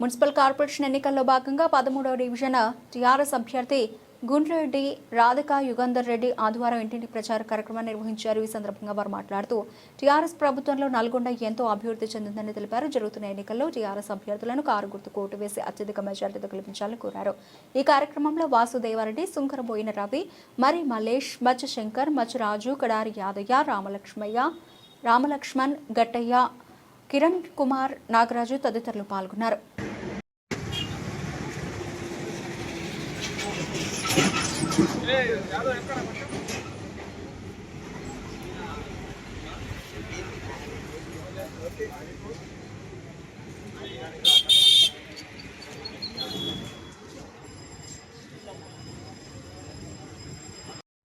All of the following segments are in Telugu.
మున్సిపల్ కార్పొరేషన్ ఎన్నికల్లో భాగంగా పదమూడవ డివిజన్ టీఆర్ఎస్ అభ్యర్థి గుండ్రెడ్డి రాధిక యుగంధర్ రెడ్డి ఆదివారం ఇంటింటి ప్రచార కార్యక్రమాన్ని నిర్వహించారు. ఈ సందర్భంగా వారు మాట్లాడుతూ టీఆర్ఎస్ ప్రభుత్వంలో నల్గొండ ఎంతో అభివృద్ధి చెందిందని తెలిపారు. జరుగుతున్న ఎన్నికల్లో టీఆర్ఎస్ అభ్యర్థులను కారు గుర్తు కోటు వేసి అత్యధిక మెజార్టీతో గెలిపించాలని కోరారు. ఈ కార్యక్రమంలో వాసుదేవారెడ్డి సుంకరబోయిన రవి మరి మలేష్ మచ్చ శంకర్ మచ్చ రాజు కడారి యాదయ్య రామలక్ష్మయ్య రామలక్ష్మణ్ గట్టయ్య కిరణ్ కుమార్ నాగరాజు తదితరులు పాల్గొన్నారు.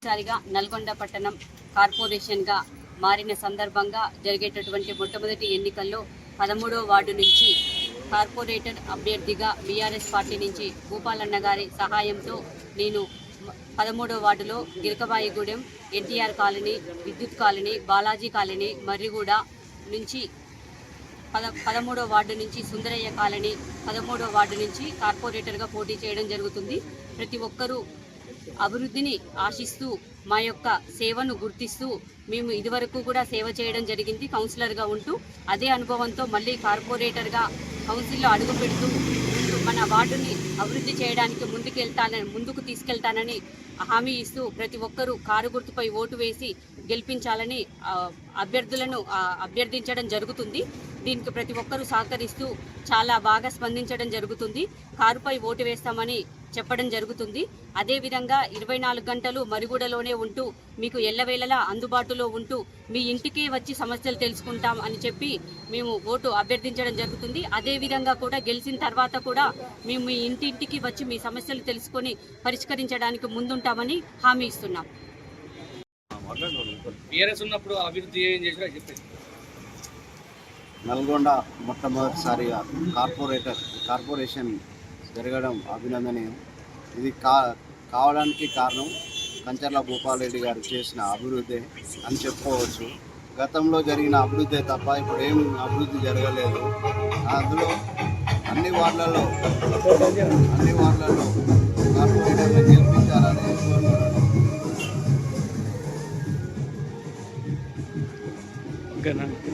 సారిగా నల్గొండ పట్టణం కార్పొరేషన్గా మారిన సందర్భంగా జరిగేటటువంటి మొట్టమొదటి ఎన్నికల్లో పదమూడవ వార్డు నుంచి కార్పొరేటర్ అభ్యర్థిగా బీఆర్ఎస్ పార్టీ నుంచి భూపాలన్న గారి సహాయంతో నేను పదమూడవ వార్డులో గిరకబాయిగూడెం ఎన్టీఆర్ కాలనీ విద్యుత్ కాలనీ బాలాజీ కాలనీ మర్రిగూడ నుంచి పద పదమూడో వార్డు నుంచి సుందరయ్య కాలనీ పదమూడో వార్డు నుంచి కార్పొరేటర్గా పోటీ చేయడం జరుగుతుంది. ప్రతి ఒక్కరూ అభివృద్ధిని ఆశిస్తూ మా యొక్క సేవను గుర్తిస్తూ మేము ఇదివరకు కూడా సేవ చేయడం జరిగింది కౌన్సిలర్గా ఉంటూ. అదే అనుభవంతో మళ్ళీ కార్పొరేటర్గా కౌన్సిల్లో అడుగు పెడుతూ మన వార్డుని అభివృద్ధి చేయడానికి ముందుకెళ్తానని ముందుకు తీసుకెళ్తానని హామీ ఇస్తూ ప్రతి ఒక్కరూ కారు గుర్తుపై ఓటు వేసి గెలిపించాలని అభ్యర్థులను అభ్యర్థించడం జరుగుతుంది. దీనికి ప్రతి ఒక్కరూ సహకరిస్తూ చాలా బాగా స్పందించడం జరుగుతుంది. కారుపై ఓటు వేస్తామని చెప్పడం జరుగుతుంది. అదేవిధంగా ఇరవై నాలుగు గంటలు మరుగుడలోనే ఉంటూ మీకు ఎల్లవేళలా అందుబాటులో ఉంటూ మీ ఇంటికే వచ్చి సమస్యలు తెలుసుకుంటాం అని చెప్పి మేము ఓటు అభ్యర్థించడం జరుగుతుంది. అదేవిధంగా కూడా గెలిచిన తర్వాత కూడా మేము మీ ఇంటింటికి వచ్చి మీ సమస్యలు తెలుసుకొని పరిష్కరించడానికి ముందుంటామని హామీ ఇస్తున్నాం. ఉన్నప్పుడు అభివృద్ధి ఏం చేసినా చెప్పేసి నల్గొండ మొట్టమొదటిసారిగా కార్పొరేటర్ కార్పొరేషన్ జరగడం అభినందనీయం. ఇది కా కావడానికి కారణం కంచర్ల భూపాలరెడ్డి గారు చేసిన అభివృద్ధి అని చెప్పుకోవచ్చు. గతంలో జరిగిన అభివృద్ధి తప్ప ఇప్పుడు ఏం అభివృద్ధి జరగలేదు. అందులో అన్ని వార్డులలో అన్ని వార్డులలో Ganun.